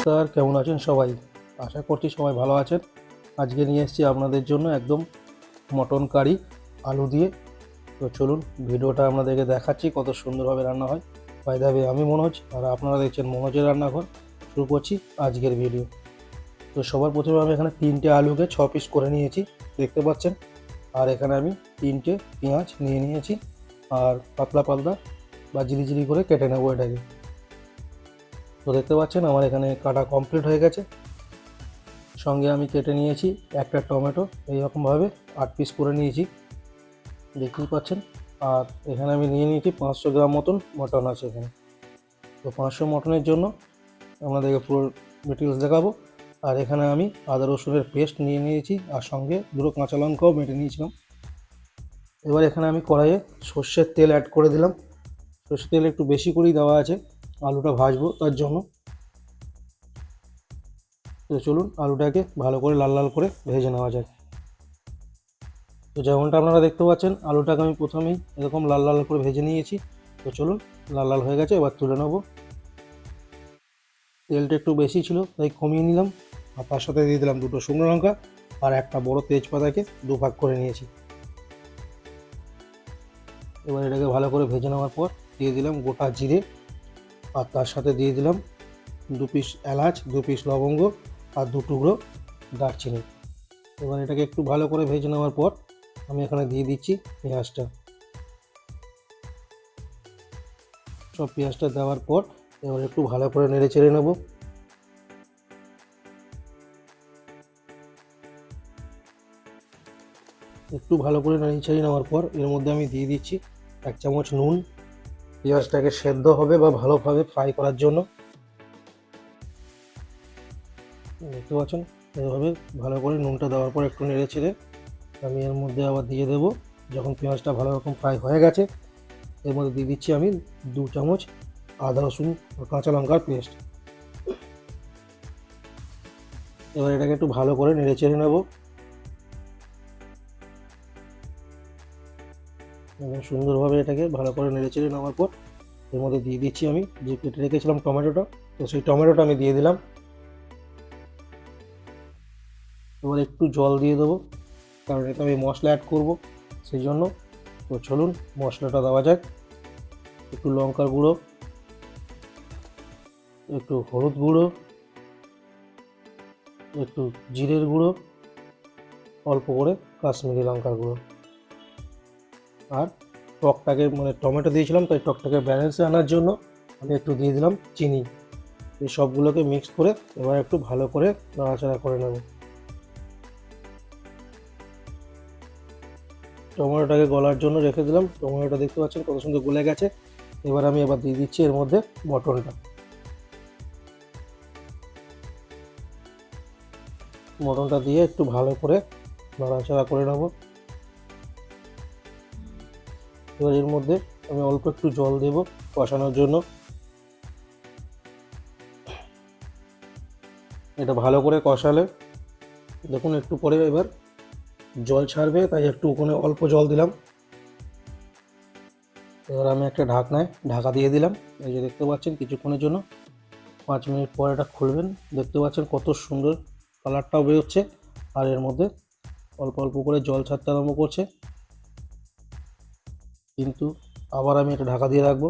নমস্কার, কেমন আছেন সবাই? আশা করছি সবাই ভালো আছেন। আজকে নিয়ে এসেছি আপনাদের জন্য একদম মটন কারি, আলু দিয়ে। তো চলুন, ভিডিওটা আপনাদেরকে দেখাচ্ছি কত সুন্দরভাবে রান্না হয়। বাইদাবে আমি মনোজ, আর আপনারা দেখছেন মনোজের রান্নাঘর। শুরু করছি আজকের ভিডিও। তো সবার প্রথমে আমি এখানে তিনটে আলুকে ছ পিস করে নিয়েছি, দেখতে পাচ্ছেন? আর এখানে আমি তিনটে পেঁয়াজ নিয়ে নিয়েছি, আর পাতলা পাতলা বা জিরি করে কেটে নেব এটাকে। দেখতে পাচ্ছেন আমার এখানে কাটা কমপ্লিট হয়ে গেছে। সঙ্গে আমি কেটে নিয়েছি একটা টমেটো, এইরকমভাবে আট পিস করে নিয়েছি। দেখতেই পাচ্ছেন, আর এখানে আমি নিয়ে নিয়েছি পাঁচশো গ্রাম মতন মটন আছে এখানে। তো পাঁচশো মটনের জন্য আপনাদেরকে পুরো মেটেরিয়ালস দেখাবো। আর এখানে আমি আদা রসুনের পেস্ট নিয়ে নিয়েছি, আর সঙ্গে দুটো কাঁচা লঙ্কাও মেটে নিয়েছিলাম। এবার এখানে আমি কড়াইয়ে সর্ষের তেল অ্যাড করে দিলাম। সর্ষের তেল একটু বেশি করেই দেওয়া আছে। আলুটা ভাজবো তার জন্য। তো চলুন আলুটাকে ভালো করে লাল লাল করে ভেজে নেওয়া যায় তো যেমনটা আপনারা দেখতে পাচ্ছেন, আলুটাকে আমি প্রথমেই এরকম লাল লাল করে ভেজে নিয়েছি। তো চলুন লাল লাল হয়ে গেছে, এবার তুলে নেব। তেলটা একটু বেশি ছিল, তাই কমিয়ে নিলাম। আর তার সাথে দিয়ে দিলাম দুটো শুকনো লঙ্কা আর একটা বড় তেজপাতাকে দু ভাগ করে নিয়েছি। এবার এটাকে ভালো করে ভেজে নেওয়ার পর দিয়ে দিলাম গোটা জিরে। আর তার সাথে দিয়ে দিলাম দু পিস এলাচ, দু পিস লবঙ্গ আর দু টুকরো দারচিনি। এবার এটাকে একটু ভালো করে ভেজে নেওয়ার পর আমি এখানে দিয়ে দিচ্ছি পেঁয়াজটা। সব পেঁয়াজটা দেওয়ার পর এবার একটু ভালো করে নেড়ে চেড়ে নেব। একটু ভালো করে নেড়ে চেড়ে নেওয়ার পর এর মধ্যে আমি দিয়ে দিচ্ছি এক চামচ নুন পেঁয়াজটাকে সেদ্ধ হবে বা ভালোভাবে ফ্রাই করার জন্য। দেখতে পাচ্ছেন? এভাবে ভালো করে নুনটা দেওয়ার পর একটু নেড়ে ছেড়ে আমি এর মধ্যে আবার দিয়ে দেবো। যখন পেঁয়াজটা ভালো রকম ফ্রাই হয়ে গেছে, এর মধ্যে দিয়ে দিচ্ছি আমি দু চামচ আদা, রসুন কাঁচা লঙ্কার পেস্ট। এবার এটাকে একটু ভালো করে নেড়ে চেড়ে নেব। সুন্দরভাবে এটাকে ভালো করে নেড়ে চেড়ে নেওয়ার পর এর মধ্যে দিয়ে দিচ্ছি আমি যে কেটে রেখেছিলাম টমেটোটা, তো সেই টমেটোটা আমি দিয়ে দিলাম। এবার একটু জল দিয়ে দেবো, কারণ এটা আমি মশলা অ্যাড করব, সেই জন্য। তো চলুন, মশলাটা দেওয়া যাক। একটু লঙ্কার গুঁড়ো, একটু হলুদ গুঁড়ো, একটু জিরের গুঁড়ো, অল্প করে কাশ্মীরি লঙ্কার গুঁড়ো। আর টকটাকে মানে টমেটো দিয়েছিলাম, তাই টকটাকে ব্যালেন্সে আনার জন্য আমি একটু দিয়ে দিলাম চিনি। এই সবগুলোকে মিক্স করে এবার একটু ভালো করে নাড়াচাড়া করে নেব। টমেটোটাকে গলার জন্য রেখে দিলাম। টমেটোটা দেখতে পাচ্ছেন কত সুন্দর গলে গেছে। এবার আমি এবার দিয়ে দিচ্ছি এর মধ্যে মটনটা। মটনটা দিয়ে একটু ভালো করে নাড়াচাড়া করে নেব। এবার এর মধ্যে আমি অল্প একটু জল দেব কষানোর জন্য। এটা ভালো করে কষালে, দেখুন একটু পরে এবার জল ছাড়বে, তাই একটু ওখানে অল্প জল দিলাম। এবার আমি একটা ঢাকনায় ঢাকা দিয়ে দিলাম। এই যে দেখতে পাচ্ছেন কিছুক্ষণের জন্য। পাঁচ মিনিট পর এটা খুলবেন। দেখতে পাচ্ছেন কত সুন্দর কালারটাও বেরোচ্ছে। আর এর মধ্যে অল্প অল্প করে জল ছাড়তে আরম্ভ করছে। কিন্তু আবার আমি এটা ঢাকা দিয়ে রাখব।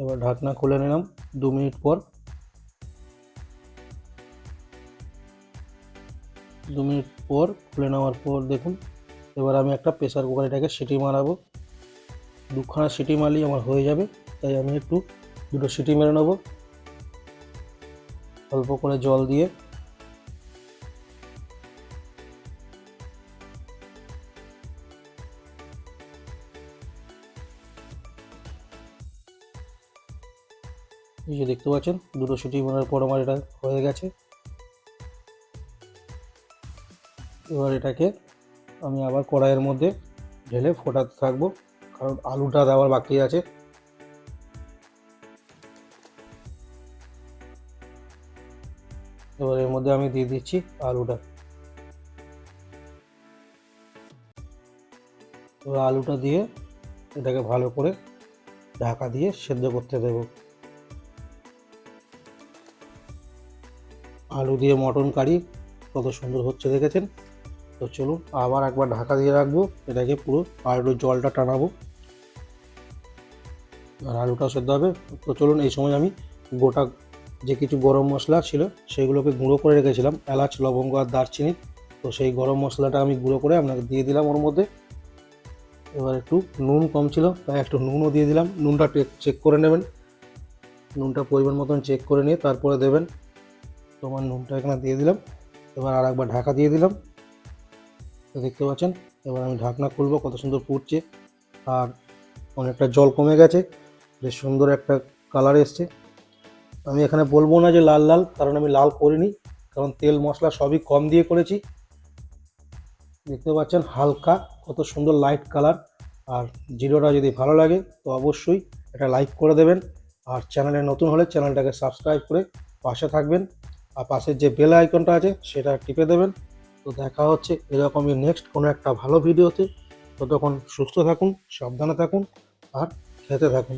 এবার ঢাকনা খুলে নিলাম দু মিনিট পর। দু মিনিট পর খুলে নেওয়ার পর দেখুন, এবার আমি একটা প্রেসার কুকার এটাকে সিটি মারাবো। দুখানা সিটি মারলেই আমার হয়ে যাবে, তাই আমি একটু দুটো সিটি মেরে নেব। অল্প করে জল দিয়ে এই যে দেখতে পাচ্ছেন, দুটো সিটি মারার পর আমার এটা হয়ে গেছে। এবার এটাকে আমি আবার কড়াইয়ের মধ্যে ঢেলে ফোটাতে থাকব, কারণ আলুটা দেওয়ার বাকি আছে। এবার এর মধ্যে আমি দিয়ে দিচ্ছি আলুটা। এবার আলুটা দিয়ে এটাকে ভালো করে ঢাকা দিয়ে সেদ্ধ করতে দেবো। আলু দিয়ে মটন কারি, কত সুন্দর হচ্ছে দেখেছেন? তো চলুন, আবার একবার ঢাকা দিয়ে রাখব, এটাকে পুরো একটু জলটা টানাবো। আর আলুটা সেদ্ধ হবে। তো চলুন, এই সময় আমি গোটা যে কিছু গরম মশলা ছিল, সেগুলোকে গুঁড়ো করে রেখেছিলাম, এলাচ, লবঙ্গ আর দারচিনি। তো সেই গরম মশলাটা আমি গুঁড়ো করে আপনাকে দিয়ে দিলাম ওর মধ্যে। এবার একটু নুন কম ছিল, তাই একটু নুনও দিয়ে দিলাম। নুনটা চেক করে নেবেন। নুনটা পরিমাণ মতন চেক করে নিয়ে তারপরে দেবেন। তোমার নুনটা এখানে দিয়ে দিলাম। এবার আর একবার ঢাকা দিয়ে দিলাম। তো দেখতে পাচ্ছেন, এবার আমি ঢাকনা খুলবো, কত সুন্দর ফুটছে। আর অনেকটা জল কমে গেছে, বেশ সুন্দর একটা কালার এসছে। আমি এখানে বলব না যে লাল লাল, কারণ আমি লাল করিনি, কারণ তেল মশলা সবই কম দিয়ে করেছি। দেখতে পাচ্ছেন, হালকা, কত সুন্দর লাইট কালার আর জিরোটা যদি ভালো লাগে, তো অবশ্যই এটা লাইক করে দেবেন। আর চ্যানেলে নতুন হলে চ্যানেলটাকে সাবস্ক্রাইব করে পাশে থাকবেন। আর পাশের যে বেল আইকনটা আছে, সেটা টিপে দেবেন। তো দেখা হচ্ছে এরকমই নেক্সট কোনো একটা ভালো ভিডিওতে ততক্ষণ সুস্থ থাকুন, সাবধানে থাকুন, আর খেতে থাকুন।